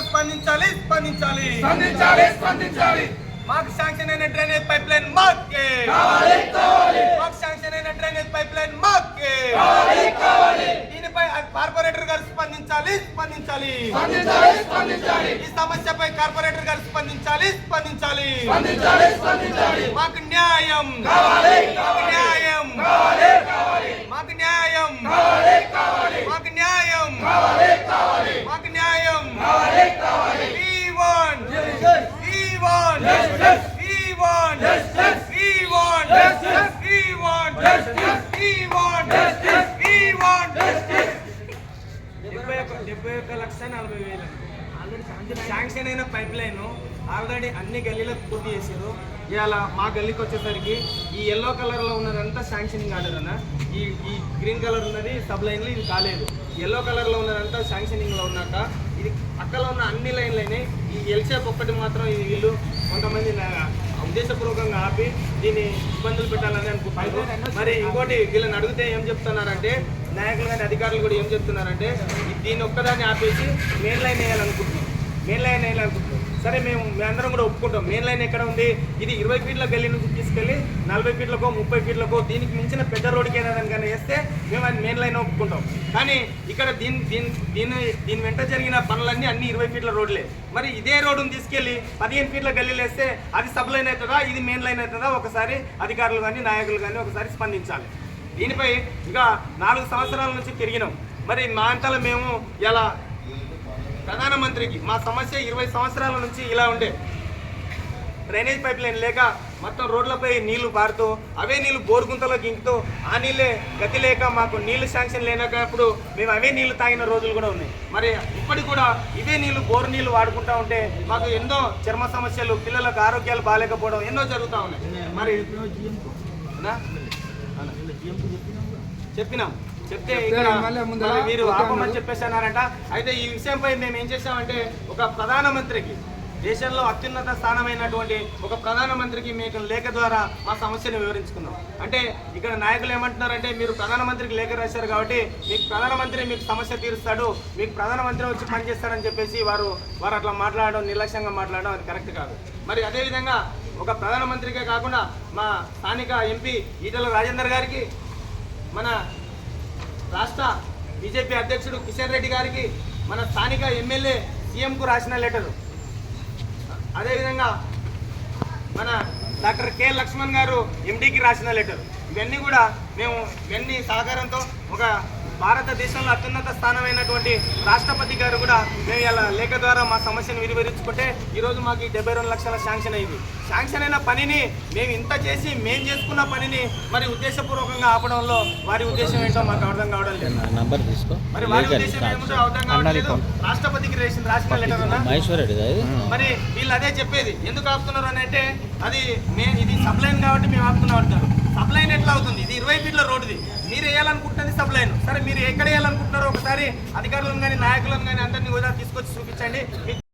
గారు స్పందించాలి స్పందించాలి. స్పందించాలి స్పందించాలి. మాకు శాంక్షన్ అయిన డ్రైనేజ్ పైప్ లైన్ మాకే. కావాలి కావాలి. మాకు శాంక్షన్ అయిన డ్రైనేజ్ పైప్ లైన్ మాకే. కావాలి కావాలి. దీనిపై కార్పొరేటర్ గారు స్పందించాలి స్పందించాలి. స్పందించాలి స్పందించాలి. ఈ సమస్యపై కార్పొరేటర్ గారు స్పందించాలి స్పందించాలి. స్పందించాలి స్పందించాలి. మాకు న్యాయం. కావాలి మాకు న్యాయం. కావాలి కావాలి. మాకు న్యాయం. డెబ్బై ఒక్క లక్ష నలభై వేలు శాంక్షన్ అయిన పైప్ లైన్ ఆల్రెడీ అన్ని గల్లీలకు పూర్తి చేసారు. ఇవాళ మా గల్లీకి వచ్చేసరికి ఈ ఎల్లో కలర్లో ఉన్నదంతా శాంక్షనింగ్ ఆర్డర్ అన్న ఈ ఈ గ్రీన్ కలర్ ఉన్నది సబ్ లైన్లు ఇది కాలేదు ఎల్లో కలర్లో ఉన్నదంతా శాంక్షనింగ్లో ఉన్నాక ఇది పక్కలో ఉన్న అన్ని లైన్లైనాయి ఈ ఎల్ షేప్ ఒక్కటి మాత్రం ఈ వీళ్ళు కొంతమంది ఉద్దేశపూర్వకంగా ఆపి దీన్ని ఇబ్బందులు పెట్టాలని అనుకుంటున్నారు మరి ఇంకోటి వీళ్ళని అడిగితే ఏం చెప్తున్నారంటే నాయకులు కానీ అధికారులు కూడా ఏం చెప్తున్నారంటే దీన్ని ఒక్కదాన్ని ఆపేసి మెయిన్ లైన్ వేయాలనుకుంటున్నాం. మెయిన్ లైన్ వేయాలనుకుంటున్నాం. సరే మేము మేమందరం కూడా ఒప్పుకుంటాం. మెయిన్ లైన్ ఎక్కడ ఉంది? ఇది ఇరవై ఫీట్ల గల్లీ నుంచి తీసుకెళ్ళి నలభై ఫీట్లకో ముప్పై ఫీట్లకో దీనికి మించిన పెద్ద రోడ్డుకి ఏదైనా కానీ వేస్తే మేము అది ఒప్పుకుంటాం. కానీ ఇక్కడ దీని దీని దీని దీని వెంట జరిగిన పనులన్నీ అన్ని ఇరవై ఫీట్ల రోడ్లే. మరి ఇదే రోడ్డును తీసుకెళ్ళి పదిహేను ఫీట్ల గల్లీలు వేస్తే అది సబ్ లైన్ అవుతుందా? ఇది మెయిన్ లైన్ అవుతుందా? ఒకసారి అధికారులు కానీ నాయకులు కానీ ఒకసారి స్పందించాలి. దీనిపై ఇక నాలుగు సంవత్సరాల నుంచి తిరిగినాం. మరి మా అంతలో మేము ఇలా ప్రధానమంత్రికి మా సమస్య ఇరవై సంవత్సరాల నుంచి ఇలా ఉండే. డ్రైనేజ్ పైప్ లైన్ లేక మొత్తం రోడ్లపై నీళ్ళు పారుతూ అవే నీళ్ళు బోరుగుంతలో గింకుతూ ఆ నీళ్ళే గతి లేక మాకు నీళ్ళు శాంక్షన్ లేనప్పుడు మేము అవే నీళ్ళు తాగిన రోజులు కూడా ఉన్నాయి. మరి ఇప్పటికి కూడా ఇవే నీళ్ళు బోరు నీళ్ళు వాడుకుంటా ఉంటే మాకు ఎన్నో చర్మ సమస్యలు పిల్లలకు ఆరోగ్యాలు బాగాలేకపోవడం ఎన్నో జరుగుతూ ఉన్నాయి. మరి? చెప్పినాం. చెప్తే మరి ఆపమని. చెప్పేసి అన్నారంట అయితే ఈ విషయంపై మేము ఏం చేసామంటే ఒక ప్రధానమంత్రికి దేశంలో అత్యున్నత స్థానమైనటువంటి ఒక ప్రధానమంత్రికి మీకు లేఖ ద్వారా మా సమస్యను వివరించుకున్నాం అంటే ఇక్కడ నాయకులు ఏమంటున్నారంటే మీరు ప్రధానమంత్రికి లేఖ రాశారు కాబట్టి మీకు ప్రధానమంత్రి మీకు సమస్య తీరుస్తాడు మీకు ప్రధానమంత్రి వచ్చి పనిచేస్తాడని చెప్పేసి వారు వారు అట్లా మాట్లాడడం నిర్లక్ష్యంగా మాట్లాడడం అది కరెక్ట్ కాదు. మరి అదేవిధంగా ఒక ప్రధానమంత్రికే కాకుండా మా స్థానిక ఎంపీ ఈటల రాజేందర్ గారికి మన రాష్ట్ర బీజేపీ అధ్యక్షుడు కిషన్ రెడ్డి గారికి మన స్థానిక ఎమ్మెల్యే సీఎంకు రాసిన లెటరు. అదేవిధంగా మన డాక్టర్ కె లక్ష్మణ్ గారు ఎండీకి రాసిన లెటర్ ఇవన్నీ కూడా మేము ఇవన్నీ సహకారంతో ఒక భారతదేశంలో అత్యున్నత స్థానమైనటువంటి రాష్ట్రపతి గారు కూడా మేము ఇలా లేఖ ద్వారా మా సమస్యను వివరించుకుంటే ఈరోజు మాకు ఈ డెబ్బై రెండు లక్షల శాంక్షన్ అయింది. శాంక్షన్ అయిన పనిని మేము ఇంత చేసి మేము చేసుకున్న పనిని మరి ఉద్దేశపూర్వకంగా ఆపడంలో వారి ఉద్దేశం ఏంటో మాకు అర్థం కావడం లేదు. నంబర్ తీసుకో. మరి వారి ఉద్దేశం ఏమిటో అర్థం కావట్లేదు రాష్ట్రపతికి రాసిన రాసిన లెటర్ మరి వీళ్ళు అదే చెప్పేది. ఎందుకు ఆపుతున్నారు అని అంటే అది మే ఇది సబ్లైన్ కాబట్టి మేము ఆపుతున్నాం అంటారు. సబ్లైన్ ఎట్లా అవుతుంది. ఇది ఇరవై ఫీట్ల రోడ్డుది. మీరు వేయాలనుకుంటుంది సబ్లైన్ సరే మీరు ఎక్కడ వేయాలనుకుంటున్నారో ఒకసారి అధికారులను కానీ నాయకులను కానీ అందరినీ కూడా తీసుకొచ్చి చూపించండి. మీకు